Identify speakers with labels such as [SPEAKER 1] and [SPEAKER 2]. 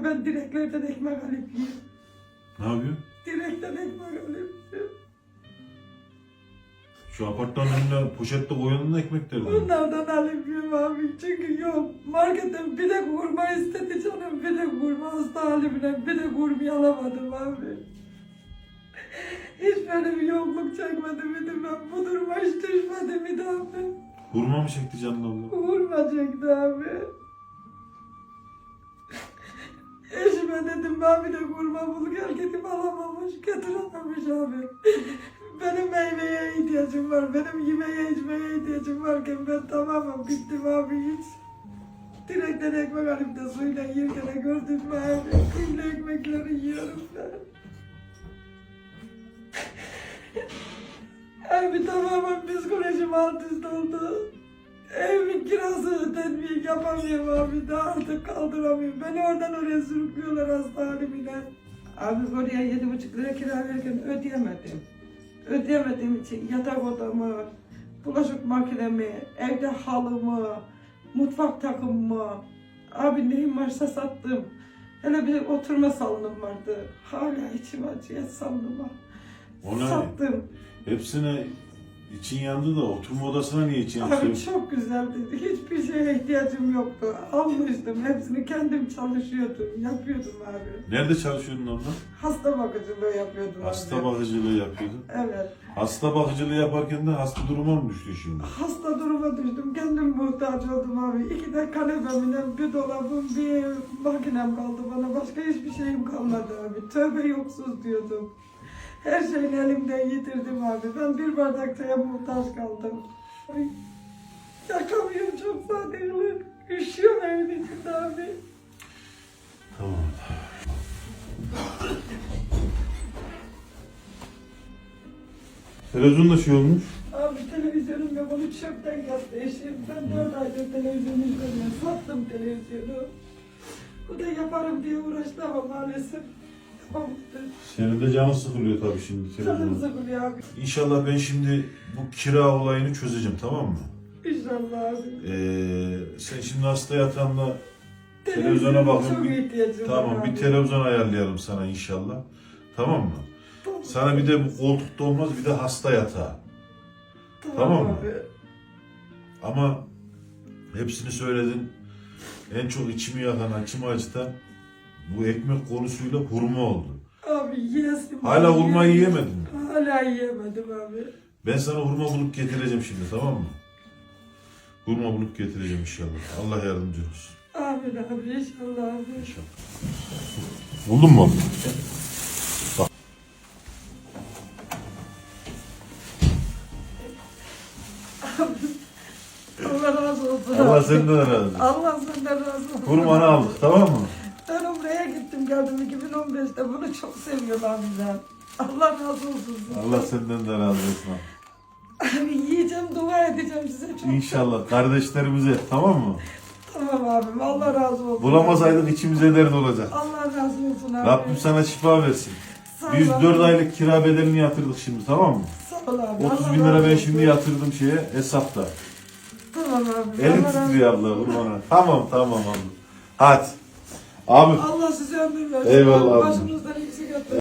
[SPEAKER 1] abi ben direklerden ekmek alıp yiyeyim.
[SPEAKER 2] Ne yapıyor?
[SPEAKER 1] Direkten ekmek alıp yiyeyim.
[SPEAKER 2] Şu apartmanın önüne poşette koyunun ekmekleri. de.
[SPEAKER 1] Bunlardan alıp yiyeyim abi. Çünkü yok. Marketten bir de kurma istedi canım. Bir de kurma hasta halimle bir de kurmayı alamadım abi. Hiç böyle bir yokluk çekmedim idi ben. Bu duruma hiç düşmedim idi abi.
[SPEAKER 2] Hurma mı çekti canın abla?
[SPEAKER 1] Vurmayacaktı abi. Dedim ben bir de kurma bul gel gidip alamamış getirememiş abi. Benim meyveye ihtiyacım var, benim yemeğe içmeye ihtiyacım varken ben tamamım bittim abi hiç. Direkten ekmek alıp da suyla yerken gördün mü abi? Kıyla ekmekleri yiyorum ben. Abi tamamen psikolojim alt üst oldu. Evimin kirası ödenmiyor, yapamıyorum abi. Daha artık kaldıramıyorum. Beni oradan oraya sürüklüyorlar hasta halimle. Abi oraya yedi buçuk lira kira verirken ödeyemedim. Ödeyemediğim için yatak odamı, bulaşık makinemi, evde halımı, mutfak takımımı, abi neyim varsa sattım. Hele bir oturma salonum vardı. Hala içim acıyor salonuma.
[SPEAKER 2] O ne?
[SPEAKER 1] Sattım.
[SPEAKER 2] Hepsine için yandı da oturma odasına niye için
[SPEAKER 1] Abi çok güzeldi. Hiçbir şeye ihtiyacım yoktu. Almıştım. Hepsini kendim çalışıyordum. Yapıyordum abi.
[SPEAKER 2] Nerede çalışıyordun ondan?
[SPEAKER 1] Hasta bakıcılığı yapıyordum
[SPEAKER 2] Hasta
[SPEAKER 1] abi.
[SPEAKER 2] bakıcılığı yapıyordun.
[SPEAKER 1] Evet.
[SPEAKER 2] Hasta bakıcılığı yaparken de hasta duruma mı düştün şimdi?
[SPEAKER 1] Hasta duruma düştüm. Kendim muhtaç oldum abi. İki de kanepemle bir dolabım, bir makinem kaldı bana. Başka hiçbir şeyim kalmadı abi. Tövbe yoksuz diyordum. Her şeyini elimden yitirdim abi. Ben bir bardak çaya muhtaç kaldım. Ay, yakamıyorum çok sadelik. Üşüyorum evin içinde abi.
[SPEAKER 2] Tamam. Televizyonda şey olmuş.
[SPEAKER 1] Abi televizyonum yok. Onu çöpten yaptı eşim. Ben dört aydır televizyon izlemiyorum. Sattım televizyonu. Bu da yaparım diye uğraştı ama maalesef.
[SPEAKER 2] Senin de canın sıkılıyor tabii şimdi
[SPEAKER 1] Canım
[SPEAKER 2] televizyonda.
[SPEAKER 1] sıkılıyor abi.
[SPEAKER 2] İnşallah ben şimdi bu kira olayını çözeceğim tamam mı?
[SPEAKER 1] İnşallah abi.
[SPEAKER 2] Ee, sen şimdi hasta yatağında Televizyona bakın,
[SPEAKER 1] Çok
[SPEAKER 2] bir-
[SPEAKER 1] ihtiyacım
[SPEAKER 2] tamam
[SPEAKER 1] var
[SPEAKER 2] bir
[SPEAKER 1] abi.
[SPEAKER 2] televizyon ayarlayalım sana inşallah. Tamam mı?
[SPEAKER 1] Tamam.
[SPEAKER 2] Sana bir de bu koltukta olmaz bir de hasta yatağı. tamam mı?
[SPEAKER 1] abi.
[SPEAKER 2] Ama hepsini söyledin. En çok içimi yakan, içimi acıtan bu ekmek konusuyla hurma oldu.
[SPEAKER 1] Abi yiyesim.
[SPEAKER 2] Hala hurma yiyemedin mi?
[SPEAKER 1] Hala yiyemedim abi.
[SPEAKER 2] Ben sana hurma bulup getireceğim şimdi tamam mı? Hurma bulup getireceğim inşallah. Allah yardımcı olsun.
[SPEAKER 1] Amin abi inşallah abi.
[SPEAKER 2] İnşallah. Buldun mu?
[SPEAKER 1] Allah razı olsun
[SPEAKER 2] Allah
[SPEAKER 1] abi.
[SPEAKER 2] senden razı olsun.
[SPEAKER 1] Allah senden razı olsun.
[SPEAKER 2] Hurmanı aldık tamam mı?
[SPEAKER 1] Ben Umre'ye gittim geldim 2015'te. Bunu çok seviyorlar bizden. Allah razı olsun. sizden.
[SPEAKER 2] Allah senden de razı olsun.
[SPEAKER 1] Abi yiyeceğim, dua edeceğim size çok.
[SPEAKER 2] İnşallah kardeşlerimize tamam mı?
[SPEAKER 1] Tamam abim. Allah razı olsun.
[SPEAKER 2] Bulamasaydık içimize dert olacak.
[SPEAKER 1] Allah razı olsun abi.
[SPEAKER 2] Rabbim sana şifa versin.
[SPEAKER 1] Sağ ol
[SPEAKER 2] Biz
[SPEAKER 1] abi.
[SPEAKER 2] 4 aylık kira bedelini yatırdık şimdi tamam mı?
[SPEAKER 1] Sağ ol abi.
[SPEAKER 2] 30
[SPEAKER 1] Allah
[SPEAKER 2] bin lira
[SPEAKER 1] razı
[SPEAKER 2] ben
[SPEAKER 1] olsun.
[SPEAKER 2] şimdi yatırdım şeye hesapta.
[SPEAKER 1] Tamam abi.
[SPEAKER 2] Elim
[SPEAKER 1] Allah razı
[SPEAKER 2] titriyor abla vurmana. Tamam tamam abla. Hadi. Abi
[SPEAKER 1] Allah size ömür versin.
[SPEAKER 2] Eyvallah abi.
[SPEAKER 1] Başımızdan eksik etmesin.